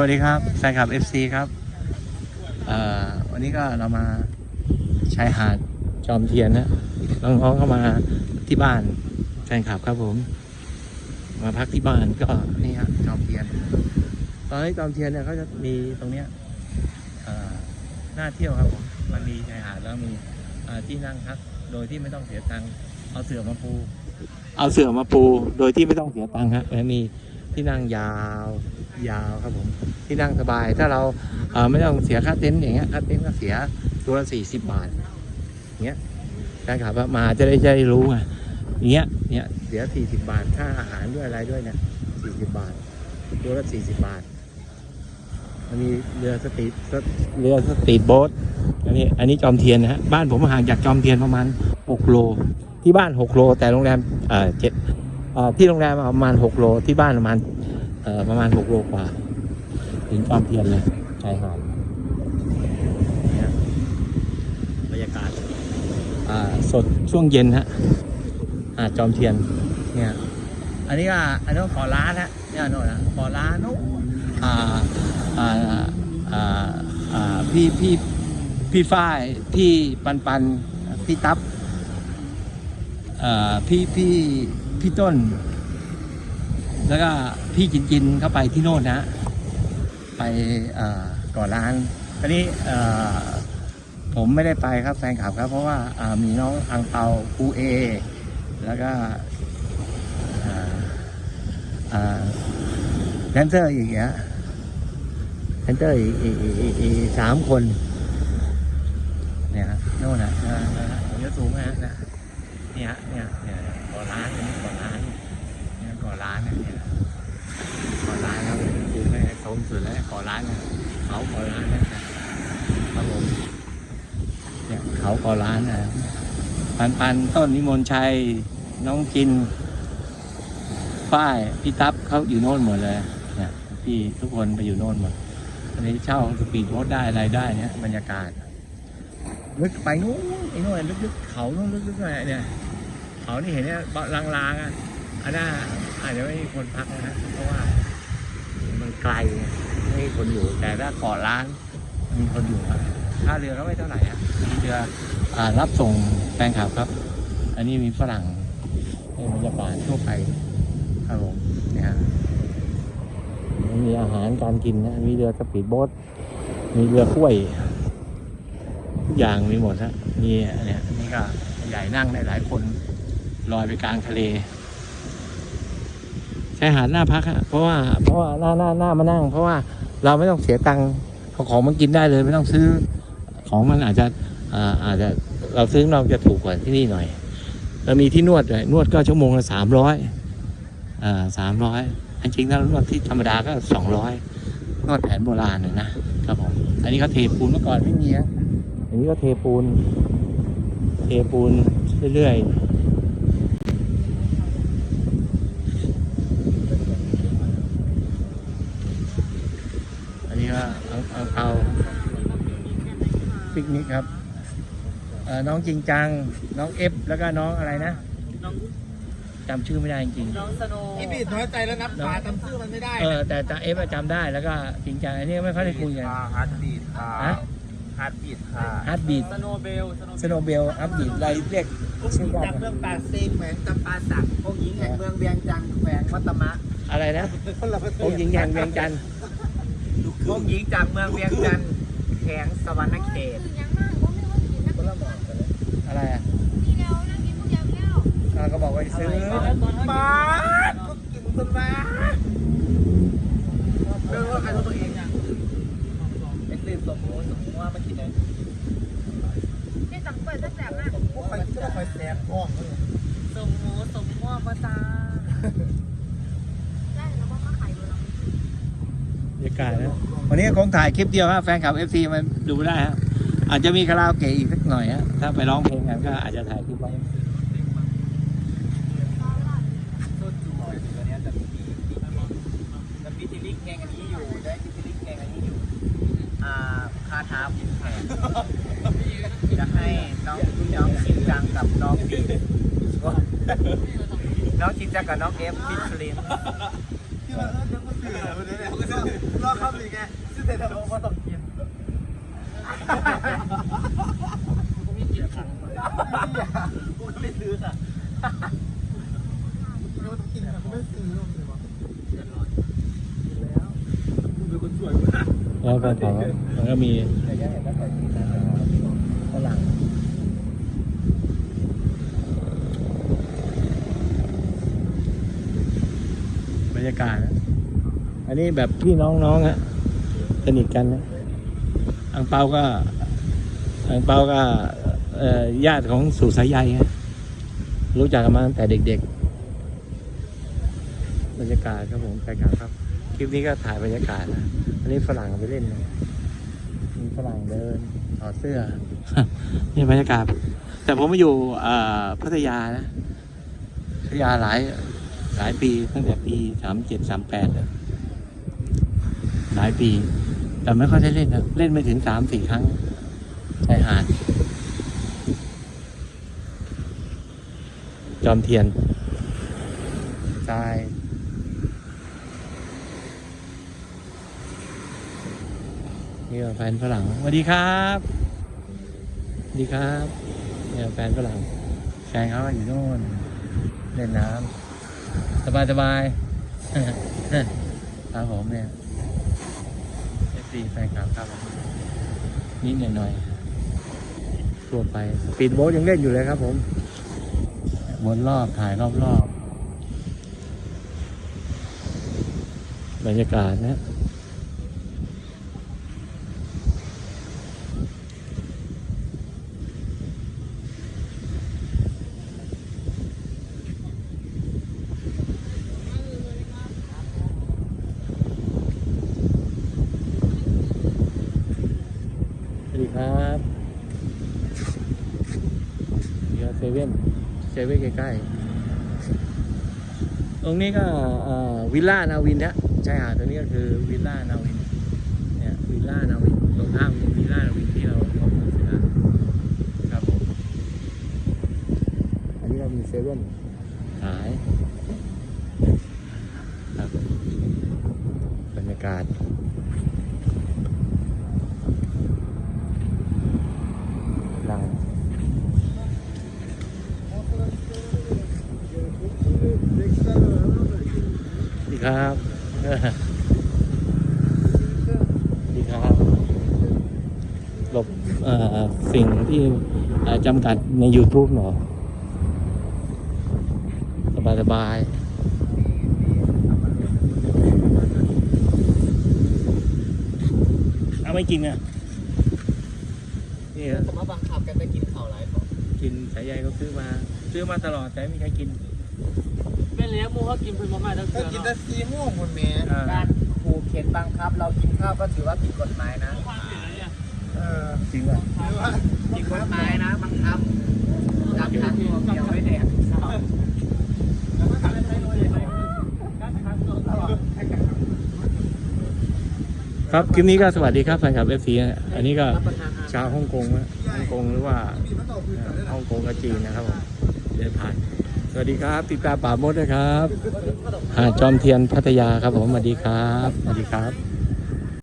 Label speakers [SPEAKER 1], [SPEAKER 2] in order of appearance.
[SPEAKER 1] วัสดีครับแฟนคลับ FC ครับวันนี้ก็เรามาชายหาดจอมเทียนนะน้องๆเข้ามาที่บ้านแฟนคลับครับผม มาพักที่บ้านก็นี่ครับจอมเทียน ตอนนี้จอมเทียนเนี่ยเขาจะมีตรงเนี้ยน่าเที่ยวครับผมมันมีชายหาดแล้วมีที่นั่งพักโดยที่ไม่ต้องเสียตังค์เอาเสื่อมาปู เอาเสื่อมาปู โดยที่ไม่ต้องเสียตังค์ฮะแล้วมี ที่นั่งยาวยาวครับผมที่นั่งสบาย ถ้าเราเออไม่ต้องเสียค่าเต็นท์อย่างเงี้ยค่าเต็นท์ก็เสียตัวละสี่สิบบาทอย่างเงี้ยแฟนคลับว่ามาจะได้จะได้รู้ไงอย่างเงี้ยเนี่ยเสียสี่สิบบาทค่าอาหารด้วยอะไรด้วยเนี่ยสี่สิบบาท ตัวละสี่สิบบาทมันมีเรือสตรีทเรือสตรีทโบ๊ทอันนี้อันนี้จอมเทียนนะฮะบ้านผมห่างจากจอมเทียนประมาณหกโล ที่บ้านหกโล แต่โรงแรมเอ่อเจ็ด ที่โรงแรมประมาณหกโลที่บ้านประมาณเอ่อประมาณหกโลกว่า ถึงจอมเทียนเลยชายหาดเนี่ยบรรยากาศอ่าสดช่วงเย็นฮะหาดจอมเทียนเนี่ยอันนี้ก็อันนี้ก็ขอร้านฮะเนี่ยโน่นนะขอร้านนู้นอ่าอ่าอ่าอ่าพี่พี่พี่ฝ้ายพี่ปันปันพี่ตั๊บเอ่อพี่พี่ พี่ต้น แล้วก็พี่จินจินเข้าไปที่โน่นนะ ไปก่อร้านอันนี้ผมไม่ได้ไปครับแฟนคลับครับ เพราะว่ามีน้องอังเปาครูเอ แล้วก็อ่าอ่าแดนเซอร์อีกเนี้ยแดนเซอร์อีกสามคน เนี่ยฮะโน่นนะนะนะนะผมจะสูงฮะนะเนี่ยเนี่ยเนี่ยก่อร้านนี้านเนี่ยขอร้านครับคือไม่ให้สมสุดแล้วขอร้านนะเขาขอร้านนะครับผมเนี่ยเขาขอร้านนะปันปันต้นนิมนชัยน้องจินฝ้ายพี่ตั๊บเขาอยู่โน่นหมดเลยเนี่ยพี่ทุกคนไปอยู่โน่นหมดอันนี้เช่าสปีดโบ๊ทได้อะไรได้เนี่ยบรรยากาศลึกไปนู้นไอ้นู้นลึกๆเขานู้นลึกๆหน่อยเนี่ยเขานี่เห็นเนี่ยลางๆอะอันน่า อาจจะไม่มีคนพักนะเพราะว่า มันไกลไม่มีคนอยู่ แต่ถ้าเกาะล้านมีคนอยู่ครับค่าเรือก็ไม่เท่าไหร่อะมีเรืออรับส่งแฟนคลับครับ อันนี้มีฝรั่งในบรรยากาศทั่วไปครับผมเนี่ยฮะมีอาหารการกินนะมีเรือสปีดโบ๊ทมีเรือกล้วยทุกอย่างมีหมดฮะมีเนี่ยนี่ก็ใหญ่นั่งได้หลายคนลอยไปกลางทะเล ชายหาดหน้าพักอะเพราะว่าเพราะว่าหน้าหน้าหน้ามานั่ง เพราะว่าเราไม่ต้องเสียตังค์เอาของมันกินได้เลย ไม่ต้องซื้อของมันอาจจะอ่าอาจจะเราซื้อเราจะถูกกว่าที่นี่หน่อยเรามีที่นวดด้วยนวดก็ชั่วโมงละสามร้อยอ่าสามร้อยจริงๆถ้านวดที่ธรรมดาก็สองร้อยนวดแผนโบราณน่ะนะครับผมอันนี้เขาเทปูนเมื่อก่อนไม่มีอะอันนี้ก็เทปูน เทปูนเรื่อยๆ อันนี้ ก็เอาเอาเอาปิกนิกครับเอ่อน้องจริงจัง น้องเอฟแล้วก็น้องอะไรนะ
[SPEAKER 2] น้อง
[SPEAKER 1] จำชื่อไม่ได้จริง
[SPEAKER 2] น้องสโนว์
[SPEAKER 3] ไอ้บีดน้อยใจแล้วนับปลาจำชื่อมันไม่ได้
[SPEAKER 1] ๆเออแต่แต่เอฟอะจำได้แล้วก็จริงจังอันนี้ไม่ค่อยได้คุยกัน
[SPEAKER 3] ฮาร์ดบีดค่ะ
[SPEAKER 1] ฮะ
[SPEAKER 3] ฮาร์ดบีดค่ะ
[SPEAKER 1] ฮาร์ดบีด
[SPEAKER 2] สโนว์เบล
[SPEAKER 1] สโนเบลอัพบีดอะไรเรียกชื่อว่า
[SPEAKER 3] จากเมืองปากเซงแขวงจำปาสักองค์หญิงแห่งเมืองเวียงจันทร์แขวงวัตมะ
[SPEAKER 1] อะไรนะ
[SPEAKER 3] คนละประเทศ
[SPEAKER 1] องค์หญิงแห่งเวียงจันทร์
[SPEAKER 3] องค์หญิงจากเมืองเวียงจันทร์แขวงสวรรณเขต
[SPEAKER 1] คนละหมอกกันเลยอะไรอะอ่าก็บอกว่าซื้อ
[SPEAKER 3] มาก็กินจนมาเรื่องว่าใครรู้ตัวเองอะไอ้ตื่นสมมติสมมติว่ามากินเลยพวกใครก็ต้องคอยแสบท้องเลย
[SPEAKER 2] สมหมูสมม่วมาตา
[SPEAKER 1] รยากาศนะวันนี้คงถ่ายคลิปเดียวฮะแฟนคลับเอฟซีมันดูได้ฮะอาจจะมีคาราโอเกะอีกสักหน่อยฮะถ้าไปร้องเพลงกันก็อาจจะถ่ายคลิปไว้
[SPEAKER 3] ต้นจูหน่อยถึงอันเนี้ยจะมีจะมีทิลิกแกงอันนี้อยู่ได้ทิลลิ่งแกงอันนี้อยู่อ่าคาถาพิมแขกจะให้น้องน้องชินจังกับน้องบีน้องชินจังกับน้องเอฟฟิชลิน ที่มันเออจะพูดถึงอะไรวันนี้เนี่ยรอเข้าอีกแต่ว่าบ่ต้องกิน
[SPEAKER 2] กูมีกินขัง
[SPEAKER 3] กูไม่ซื้อค่ะ
[SPEAKER 4] ไม่ต้องกินค่ะกูไม่ซื้อหรอกเลยว
[SPEAKER 3] กูเป็นคนสวยมาก
[SPEAKER 1] แล้วก็ของมันก็มี
[SPEAKER 3] แต่ยังเห็นว่าใส่กินนะฝรั่ง
[SPEAKER 1] รรยากาศนะอันนี้แบบพี่น้องๆฮะสนิทกันนะอังเปาก็อังเปาก็ญาติของสุสายใยฮะรู้จักกันมาตั้งแต่เด็กๆ บรรยากาศครับผมไปกันครับ คลิปนี้ก็ถ่ายบรรยากาศนะ อันนี้ฝรั่งไปเล่นนะมีฝรั่งเดินถอดเสื้อ นี่บรรยากาศ แต่ผมมาอยู่อ่อพัทยานะพัทยาหลาย หลายปีตั้งแต่ปีสามเจ็ดสามแปดหลายปี แต่ไม่ค่อยได้เล่นนะเล่นไม่ถึงสามสี่ครั้งชายหาดจอมเทียนทรายนี่ก็แฟนฝรั่งสวัสดีครับสวัสดีครับเนี่ยแฟนฝรั่งแฟนเขาอยู่โน่นเล่นน้ำ สบายสบายครับผมเนี่ยเอฟซีแฟนคลับครับผมนิดหน่อยหน่อยๆทั่วไปปีดโบ๊ทยังเล่นอยู่เลยครับผมวนรอบถ่ายรอบรอบๆบรรยากาศนะ ครับนี่ก็เซเว่นเซเว่นใกล้ๆ ตรงนี้ก็วิลล่านาวินนะชายหาดตรงนี้ก็คือวิลล่านาวิน เนี่ยวิลล่านาวินตรงข้ามวิลล่านาวินที่เราเราพูดถึงนะครับผม อันนี้เรามีเซเว่นขายครับบรรยากาศ ลานสวัส ดีครับสวัสดีครับหลบเอ่อสิ่งที่เอ่อจำกัดใน YouTube หน่อยสบายสบายเอาไม่จริงอะนี่ครับ
[SPEAKER 3] ผมว่าบังคับกันไปกินข้าวไรก่อน
[SPEAKER 1] กินสายใยก็ซื้อมา ซื้อมาตลอดแต่ไม่มีใครกิน
[SPEAKER 2] เป็นเลี้ยงมูเขากินเพิ่นมาม่าตั้ง
[SPEAKER 4] ถ้า
[SPEAKER 2] เกือ
[SPEAKER 4] กิน
[SPEAKER 2] เนาะ
[SPEAKER 4] แต่ซีม่วงคนแม่
[SPEAKER 1] อ่า
[SPEAKER 3] การผูกเข็นบังคับ เรากินข้าวก็ถือว่าผิดกฎหมายนะ
[SPEAKER 4] เออ
[SPEAKER 1] จริงป่ะ
[SPEAKER 4] หรือว่า
[SPEAKER 3] ผิดกฎหมายนะบังคับจับทันเดียวไม่แดกเช้า
[SPEAKER 1] ครับคลิปนี้ก็สวัสดีครับแฟนคลับเอฟซีอันนี้ก็ชาวฮ่องกงนะฮ่องกงหรือว่า
[SPEAKER 4] มีมะตอพื้น
[SPEAKER 1] เอ่อฮ่องกงกับจีนนะครับผมเดินผ่าน วัสดีครับติดตามป่ามดนะครับ หาดจอมเทียนพัทยาครับผมสวัสดีครับสวัสดีครับ